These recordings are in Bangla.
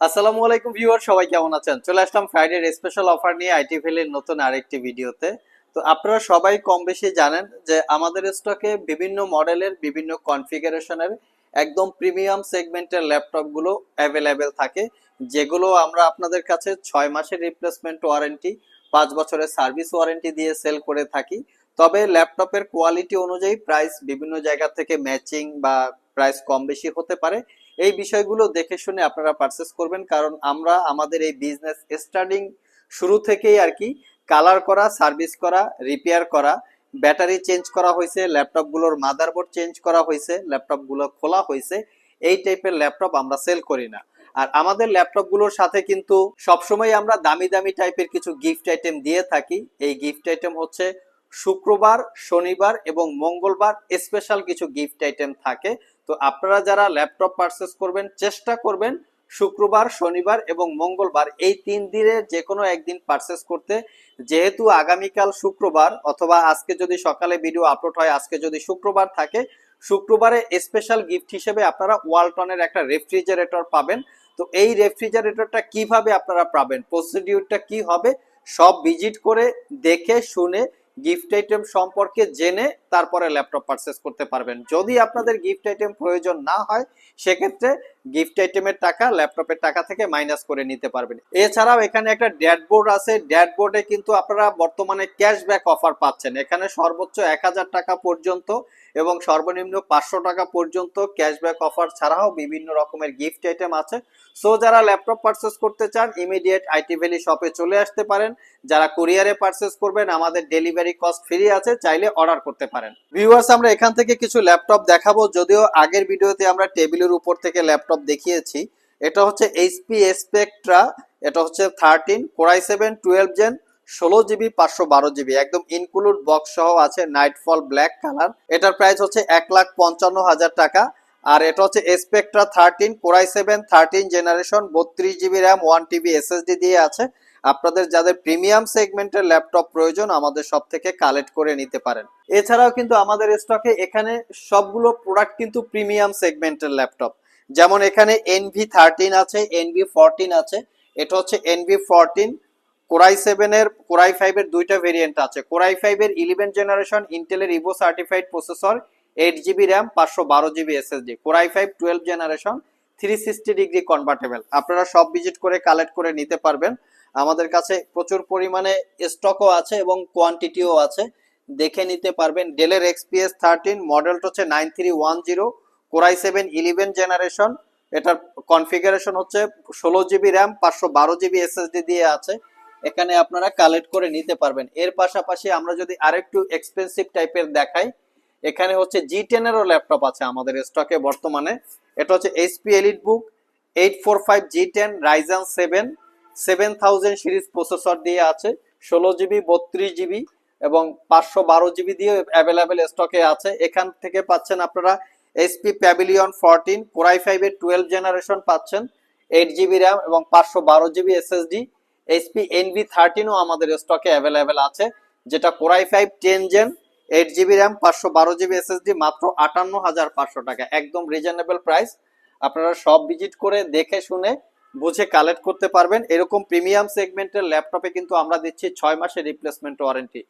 আসসালামু আলাইকুম ভিউয়ার, সবাই কেমন আছেন? চলে আসলাম ফ্রাইডের স্পেশাল অফার নিয়ে আইটি ভ্যালির নতুন আরেকটি ভিডিওতে। তো আপনারা সবাই কম বেশি জানেন যে আমাদের স্টকে বিভিন্ন মডেলের বিভিন্ন কনফিগারেশনের একদম প্রিমিয়াম সেগমেন্টের ল্যাপটপগুলো অ্যাভেলেবেল থাকে, যেগুলো আমরা আপনাদের কাছে ছয় মাসের রিপ্লেসমেন্ট ওয়ারেন্টি পাঁচ বছরের সার্ভিস ওয়ারেন্টি দিয়ে সেল করে থাকি। তবে ল্যাপটপের কোয়ালিটি অনুযায়ী প্রাইস বিভিন্ন জায়গা থেকে ম্যাচিং বা প্রাইস কম বেশি হতে পারে। এই বিষয়গুলো দেখে শুনে আপনারা পারচেস করবেন, কারণ আমরা আমাদের এই বিজনেস স্টার্টিং শুরু থেকেই আর কি কালার করা সার্ভিস করা রিপেয়ার করা ব্যাটারি চেঞ্জ করা হয়েছে ল্যাপটপগুলোর মাদারবোর্ড চেঞ্জ করা হয়েছে ল্যাপটপগুলো খোলা হয়েছে, এই টাইপের ল্যাপটপ আমরা সেল করি না। আর আমাদের ল্যাপটপগুলোর সাথে কিন্তু সবসময় আমরা দামি দামি টাইপের কিছু গিফট আইটেম দিয়ে থাকি। এই গিফট আইটেম হচ্ছে শুক্রবার, শনিবার এবং মঙ্গলবার স্পেশাল কিছু গিফট আইটেম থাকে। তো আপনারা যারা ল্যাপটপ পারচেস করবেন, চেষ্টা করবেন শুক্রবার, শনিবার এবং মঙ্গলবার এই তিন দিনের যে কোনো একদিন পারচেস করতে। যেহেতু আগামীকাল শুক্রবার, অথবা আজকে যদি সকালে ভিডিও আপলোড হয়, আজকে যদি শুক্রবার থাকে, শুক্রবারে স্পেশাল গিফট হিসেবে আপনারা ওয়ালটনের একটা রেফ্রিজারেটর পাবেন। তো এই রেফ্রিজারেটরটা কীভাবে আপনারা পাবেন? প্রসিডিউরটা কি হবে? সব ভিজিট করে দেখে, শুনে গিফট আইটেম সম্পর্কে জেনে তারপরে ল্যাপটপ পারচেস করতে পারবেন। যদি আপনাদের গিফট আইটেম প্রয়োজন না হয়, সেক্ষেত্রে গিফট আইটেমের টাকা ল্যাপটপের টাকা থেকে মাইনাস করে নিতে পারবেন। এছাড়াও এখানে একটা ড্যাডবোর্ড আছে। ড্যাডবোর্ডে কিন্তু আপনারা বর্তমানে ক্যাশব্যাক অফার পাচ্ছেন। এখানে সর্বোচ্চ এক হাজার টাকা পর্যন্ত এবং সর্বনিম্ন পাঁচশো টাকা পর্যন্ত ক্যাশব্যাক অফার ছাড়াও বিভিন্ন রকমের গিফট আইটেম আছে। সো যারা ল্যাপটপ পারচেস করতে চান ইমিডিয়েট আইটি ভ্যালি শপে চলে আসতে পারেন। যারা কুরিয়ারে পারচেস করবেন, আমাদের ডেলিভারি কস্ট ফ্রি আছে, চাইলে অর্ডার করতে পারেন। ভিউয়ার্স আমরা এখান থেকে কিছু ল্যাপটপ দেখাবো। যদিও আগের ভিডিওতে আমরা টেবিলের উপর থেকে ল্যাপটপ দেখিয়েছি। এটা হচ্ছে এইচপি স্পেকট্রা এটা হচ্ছে thirteen core i seven twelve gen ষোলো জিবি, পাঁচশো বারো জিবি, একদম ইনক্লুড বক্স সহ আছে নাইটফল ব্ল্যাক কালার এটার প্রাইস হচ্ছে এক লাখ পঞ্চান্ন হাজার টাকা। আর এটা হচ্ছে Spectre thirteen core i seven thirteen generation বত্রিশ GB RAM one TB SSD দিয়ে আছে। আপনাদের যাদের প্রিমিয়াম সেগমেন্টের ল্যাপটপ প্রয়োজন, আমাদের সব থেকে কালেক্ট করে নিতে পারেন। এছাড়াও কিন্তু আমাদের স্টকে এখানে সবগুলো প্রোডাক্ট কিন্তু প্রিমিয়াম সেগমেন্টের ল্যাপটপ যেমন এখানে এনভি থার্টিন আছে এনভি ফোরটিন আছে। এটা হচ্ছে এনভি ফোরটিন কোরাই সেভেনের কোরাই ফাইভের দুইটা ভেরিয়েন্ট আছে। কোরাই ফাইভের ইলেভেন জেনারেশন ইন্টেলের Evo certified processor eight GB RAM পাঁচশো বারো GB SSD core i five twelve generation three sixty degree convertible আপনারা সব ভিজিট করে কালেক্ট করে নিতে পারবেন। আমাদের কাছে প্রচুর পরিমাণে স্টকও আছে এবং কোয়ান্টিটিও আছে। দেখে নিতে পারবেন। ডেলের এক্সপিএস থার্টিন মডেলটা হচ্ছে nine three one zero core i seven eleven generation এটার কনফিগারেশন হচ্ছে ষোলো জিবি র্যাম পাঁচশো বারো জিবি এসএসডি দিয়ে আছে। এখানে আপনারা কালেক্ট করে নিতে পারবেন। এর পাশাপাশি আমরা যদি আরেকটু এক্সপেন্সিভ টাইপের দেখাই, এখানে হচ্ছে জি টেনেরও ল্যাপটপ আছে আমাদের স্টকে বর্তমানে। এটা হচ্ছে HP EliteBook eight four five G ten Ryzen seven seven thousand series processor দিয়ে আছে, ষোলো জিবি বত্রিশ জিবি এবং পাঁচশো বারো জিবি দিয়ে অ্যাভেলেবেল স্টকে আছে। এখান থেকে পাচ্ছেন আপনারা HP Pavilion fourteen Core i ফাইভের টুয়েলভ জেনারেশন পাচ্ছেন এইট জিবি র্যাম এবং পাঁচশো বারো জিবি এসএসডি এইচপি এনভি থার্টিনও আমাদের স্টকে অ্যাভেলেবেল আছে, যেটা Core i five ten gen eight GB RAM পাঁচশো বারো জিবি এসএসডি মাত্র আটান্ন হাজার পাঁচশো টাকা। একদম রিজনেবল প্রাইস আপনারা সব ভিজিট করে দেখে শুনে বুঝে কালেক্ট করতে পারবেন। এরকম প্রিমিয়াম সেগমেন্টের ল্যাপটপে কিন্তু আমরা দিচ্ছি ছয় মাসের রিপ্লেসমেন্ট ওয়ারেন্টি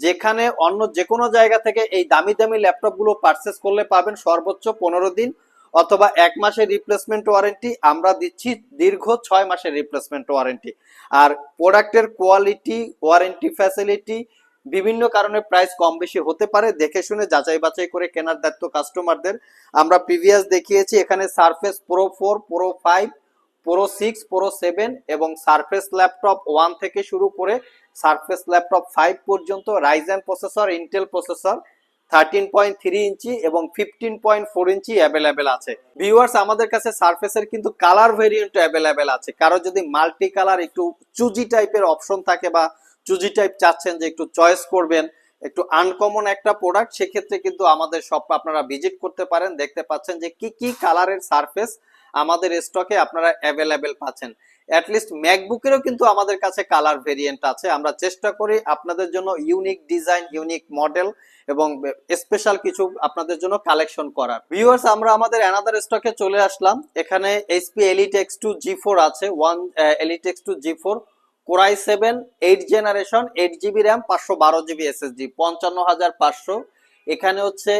যেখানে অন্য যে কোনো জায়গা থেকে এই দামি দামি ল্যাপটপগুলো পারচেস করলে পাবেন সর্বোচ্চ পনেরো দিন অথবা এক মাসের রিপ্লেসমেন্ট ওয়ারেন্টি আমরা দিচ্ছি দীর্ঘ ছয় মাসের রিপ্লেসমেন্ট ওয়ারেন্টি আর প্রোডাক্টের কোয়ালিটি ওয়ারেন্টি ফ্যাসিলিটি বিভিন্ন কারণে প্রাইস কম বেশি হতে পারে। দেখে শুনে, যাচাই বাছাই করে কেনার দায়িত্ব কাস্টমারদের আমরা প্রিভিয়াস দেখিয়েছি, এখানে Surface Pro four Pro five Pro six Pro seven এবং সারফেস ল্যাপটপ ওয়ান থেকে শুরু করে সারফেস ল্যাপটপ ফাইভ পর্যন্ত Ryzen processor Intel processor thirteen point three inch এবং fifteen point four inch available আছে। ভিউয়ার্স আমাদের কাছে সারফেসের কিন্তু কালার ভেরিয়েন্ট অ্যাভেলেবেল আছে। কারও যদি মাল্টি কালার একটু চুজি টাইপের অপশন থাকে বা চুজি টাইপ চাচ্ছেন যে একটু চয়েস করবেন, একটু আনকমন একটা প্রোডাক্ট সেক্ষেত্রে কিন্তু আমাদের শপ আপনারা ভিজিট করতে পারেন। দেখতে পাচ্ছেন যে কি কি কালারের সারফেস আমাদের স্টকে আপনারা অ্যাভেলেবেল পাচ্ছেন। অ্যাটলিস্ট ম্যাকবুকেরও কিন্তু আমাদের কাছে কালার ভেরিয়েন্ট আছে। আমরা চেষ্টা করি আপনাদের জন্য ইউনিক ডিজাইন ইউনিক মডেল এবং স্পেশাল কিছু আপনাদের জন্য কালেকশন করার। ভিউয়ার্স আমরা আমাদের অ্যানাদার স্টকে চলে আসলাম। এখানে HP Elite X two G four আছে one Elite X two G four Core i seven eight generation eight GB RAM পাঁচশো বারো জিবি এসএসডি পঞ্চান্ন হাজার পাঁচশো। এখানে হচ্ছে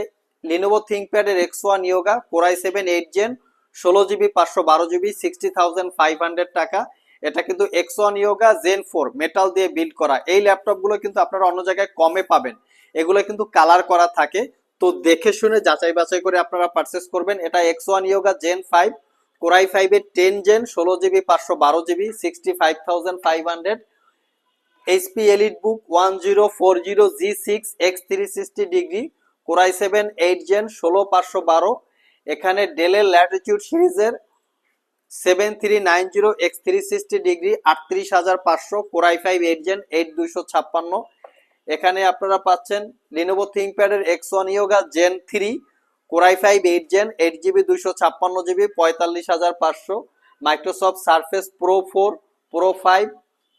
Lenovo থিঙ্কপ্যাডের X one Yoga Core i seven eight gen ষোলো জিবি, পাঁচশো বারো GB sixty thousand five hundred টাকা। এটা কিন্তু X one Yoga gen four metal দিয়ে বিল্ড করা। এই ল্যাপটপগুলো কিন্তু আপনারা অন্য জায়গায় কমে পাবেন। এগুলো কিন্তু কালার করা থাকে। তো দেখে শুনে যাচাই বাছাই করে আপনারা পারচেস করবেন। এটা X one Yoga gen five Core i ফাইভের টেন জেন ষোলো জিবি, পাঁচশো বারো GB sixty five thousand five hundred HP EliteBook one zero four zero G six X three sixty degree Core i seven eight gen ষোলো, পাঁচশো বারো। এখানে ডেলের ল্যাটিটিউড সিরিজের seven three nine zero X three sixty degree আটত্রিশ হাজার পাঁচশো Core i five eight gen eight দুইশো ছাপ্পান্ন এখানে আপনারা পাচ্ছেন Lenovo থিঙ্কপ্যাডের X one Yoga gen three Core i five eight gen eight GB দুইশো ছাপ্পান্ন জিবি পঁয়তাল্লিশ হাজার পাঁচশো Microsoft Surface Pro four Pro five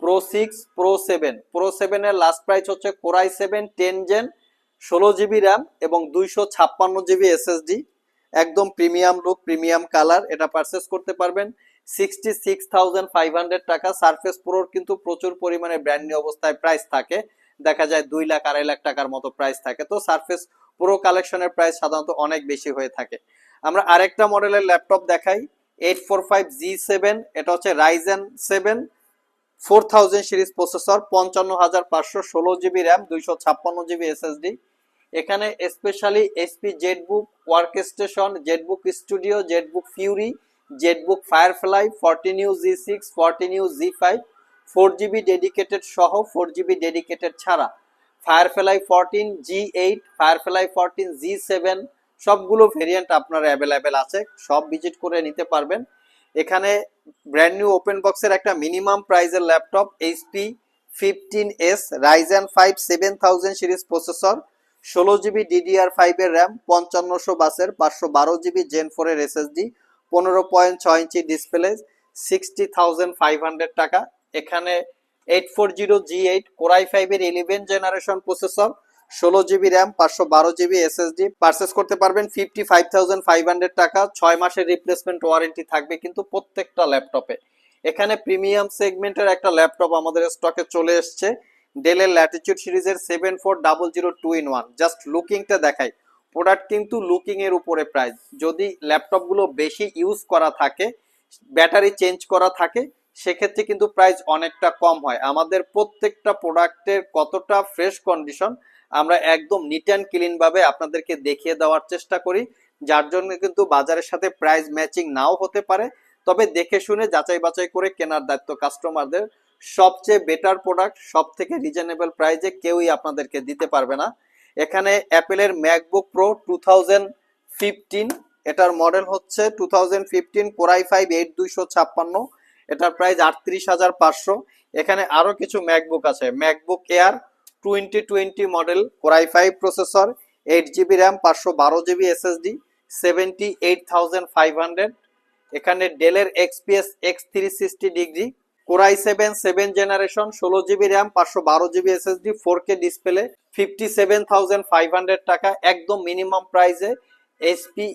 Pro six Pro seven Pro সেভেনের লাস্ট প্রাইস হচ্ছে Core i seven ten gen ষোলো জিবি র্যাম এবং দুইশো ছাপ্পান্ন জিবি এসএসডি একদম প্রিমিয়াম লুক প্রিমিয়াম কালার এটা পারচেস করতে পারবেন। Sixty six thousand five hundred টাকা। সার্ফেস প্রোর কিন্তু প্রচুর পরিমাণে ব্র্যান্ড অবস্থায় প্রাইস থাকে। দেখা যায় দুই লাখ, আড়াই লাখ টাকার মতো প্রাইস থাকে। তো সার্ফেস প্রো কালেকশনের প্রাইস সাধারণত অনেক বেশি হয়ে থাকে। আমরা আরেকটা মডেলের ল্যাপটপ দেখাই। Eight four five G seven এটা হচ্ছে Ryzen seven four thousand series processor পঞ্চান্ন হাজার পাঁচশো ষোলো জিবি র্যাম দুইশো ছাপ্পান্ন জিবি এসএসডি এখানে specially SP ZBook workstation ZBook studio ZBook Fury ZBook Firefly fourteen U G six fourteen U G five four GB dedicated সহ ফোর জিবি ডেডিকেটেড ছাড়া। Firefly fourteen G eight Firefly fourteen G seven সবগুলো ভেরিয়েন্ট আপনার অ্যাভেলেবেল আছে, সব ভিজিট করে নিতে পারবেন। এখানে ব্র্যান্ড নিউ ওপেন বক্সের একটা মিনিমাম প্রাইজের laptop HP fifteen S Ryzen five seven thousand series processor ষোলো জিবি ডিডিআর ফাইভের র্যাম পঞ্চান্নশো বাসের পাঁচশো বারো জিবি জেন ফোরের এসএসডি পনেরো পয়েন্ট ছয় inch display sixty thousand five hundred টাকা। এখানে eight four zero G eight Core i ফাইভের ইলেভেন জেনারেশন প্রসেসর ষোলো জিবি র্যাম পাঁচশো বারো জিবি এসএসডি পারচেস করতে পারবেন fifty five thousand five hundred টাকা। ছয় মাসের রিপ্লেসমেন্ট ওয়ারেন্টি থাকবে কিন্তু প্রত্যেকটা ল্যাপটপে এখানে প্রিমিয়াম সেগমেন্টের একটা ল্যাপটপ আমাদের স্টকে চলে এসছে। ডেলের ল্যাটিচিউড সিরিজের seven four double zero two in one just লুকিংটা দেখাই। প্রোডাক্ট কিন্তু লুকিং এর উপরে প্রাইস যদি ল্যাপটপগুলো বেশি ইউজ করা থাকে ব্যাটারি চেঞ্জ করা থাকে, সেক্ষেত্রে কিন্তু প্রাইস অনেকটা কম হয়। আমাদের প্রত্যেকটা প্রোডাক্টের কতটা ফ্রেশ কন্ডিশন আমরা একদম নিট অ্যান্ড ক্লিন ভাবে আপনাদেরকে দেখিয়ে দেওয়ার চেষ্টা করি। যার জন্য কিন্তু বাজারের সাথে প্রাইস ম্যাচিং নাও হতে পারে। তবে দেখে শুনে যাচাই বাছাই করে কেনার দায়িত্ব কাস্টমারদের সবচেয়ে বেটার প্রোডাক্ট সব থেকে রিজনেবল প্রাইজে কেউই আপনাদেরকে দিতে পারবে না। এখানে অ্যাপেলের ম্যাকবুক প্রো টু ফিফটিন এটার মডেল হচ্ছে two thousand fifteen Core i five eight দুইশো ছাপ্পান্ন এটার প্রাইস আটত্রিশ হাজার পাঁচশো। এখানে আরও কিছু ম্যাকবুক আছে MacBook Air twenty twenty model Core i five processor eight GB RAM পাঁচশো বারো GB SSD seventy eight thousand five hundred এখানে ডেলের XPS X three sixty degree Core i seven seven generation, ষোলো জিবি র্যাম, পাঁচশো বারো GB SSD, four K display fifty seven thousand five hundred টাকা, একদম মিনিমাম প্রাইসে HP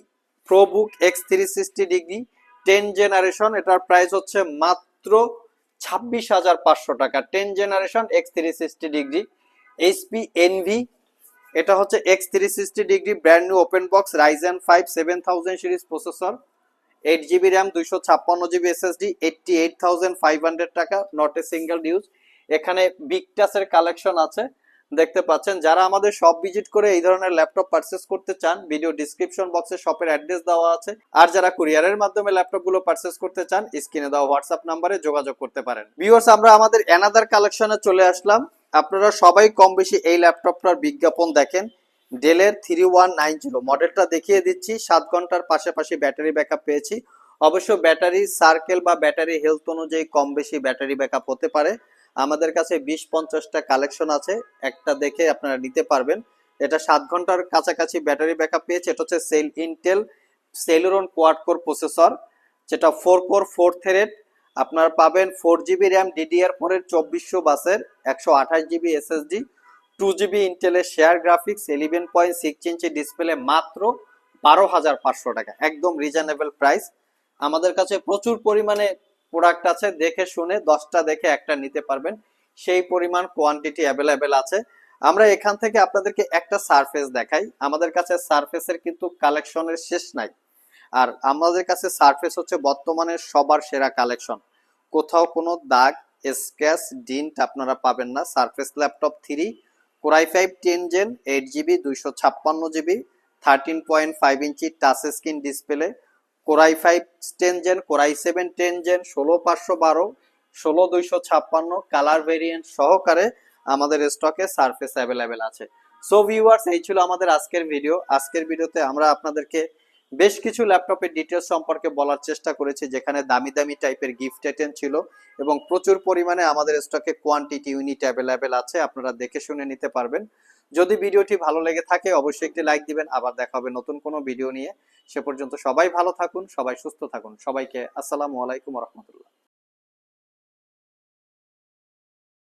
ProBook X three sixty degree ten generation, এটার প্রাইস হচ্ছে মাত্র ছাব্বিশ হাজার পাঁচশো টাকা ten generation X three sixty degree HP Envy এটা হচ্ছে X three sixty degree brand new open box Ryzen five seven thousand series processor eight GB RAM দুইশো ছাপ্পান্ন GB SSD eighty eight thousand five hundred টাকা নট এ সিঙ্গেল ইউজ এখানে বিগ টাচের কালেকশন আছে, দেখতে পাচ্ছেন। যারা আমাদের শপ ভিজিট করে এই ধরনের ল্যাপটপ পারচেস করতে চান ভিডিও ডিসক্রিপশন বক্সে শপের অ্যাড্রেস দেওয়া আছে। আর যারা কুরিয়ারের মাধ্যমে ল্যাপটপগুলো পারচেস করতে চান স্ক্রিনে দেওয়া হোয়াটসঅ্যাপ নাম্বারে যোগাযোগ করতে পারেন। ভিউয়ার্স আমরা আমাদের অ্যানাদার কালেকশনে চলে আসলাম। আপনারা সবাই কম বেশি এই ল্যাপটপটার বিজ্ঞাপন দেখেন। ডেলের থ্রি ওয়ান নাইন জিরো। মডেলটা দেখিয়ে দিচ্ছি, সাত ঘণ্টার পাশাপাশি ব্যাটারি ব্যাকআপ পেয়েছি। অবশ্য ব্যাটারি সার্কেল বা ব্যাটারি হেলথ অনুযায়ী কম বেশি ব্যাটারি ব্যাকআপ হতে পারে। আমাদের কাছে বিশ পঞ্চাশটা কালেকশন আছে, একটা দেখে আপনারা নিতে পারবেন। এটা সাত ঘণ্টার কাছাকাছি ব্যাটারি ব্যাকআপ পেয়েছে, এটা হচ্ছে sell Intel Celeron quad core processor যেটা ফোর কোর ফোর থ্রেড আপনারা পাবেন ফোর জিবি র্যাম ডিডিআর ফোরের চব্বিশশো বাসের, একশো আঠাশ জিবি এসএসডি টু জিবি ইন্টেলের share graphics eleven point six inch display মাত্র বারো হাজার পাঁচশো টাকা। একদম রিজনেবল প্রাইস আমাদের কাছে প্রচুর পরিমাণে প্রোডাক্ট আছে। দেখে শুনে, দশটা দেখে একটা নিতে পারবেন। সেই পরিমাণ কোয়ান্টিটি অ্যাভেলেবেল আছে। আমরা এখান থেকে আপনাদেরকে একটা সারফেস দেখাই। আমাদের কাছে সারফেসের কিন্তু কালেকশনের শেষ নাই। আর আমাদের কাছে সারফেস হচ্ছে বর্তমানে সবার সেরা কালেকশন কোথাও কোনো দাগ স্ক্যাচ ডিন্ট আপনারা পাবেন না। Surface laptop three Core i five ten gen eight GB দুইশো ছাপ্পান্ন GB thirteen point five inch touch screen display Core i five ten gen Core i seven ten gen ষোলো পাঁচশো বারো, ষোলো দুইশো ছাপ্পান্ন কালার ভেরিয়েন্ট সহকারে আমাদের স্টকে সারফেস অ্যাভেলেবেল আছে। সো ভিউয়ার্স এই ছিল আমাদের আজকের ভিডিও আজকের ভিডিওতে আমরা আপনাদেরকে বেশ কিছু ল্যাপটপের ডিটেলস সম্পর্কে বলার চেষ্টা করেছি, যেখানে দামি দামি টাইপের গিফট আইটেম ছিল এবং প্রচুর পরিমাণে আমাদের স্টকে কোয়ান্টিটি ইউনিট অ্যাভেলেবেল আছে, আপনারা দেখে শুনে নিতে পারবেন। যদি ভিডিওটি ভালো লেগে থাকে, অবশ্যই একটি লাইক দিবেন। আবার দেখা হবে নতুন কোনো ভিডিও নিয়ে। সে পর্যন্ত সবাই ভালো থাকুন, সবাই সুস্থ থাকুন। সবাইকে আসসালামু আলাইকুম রহমতুল্লাহ।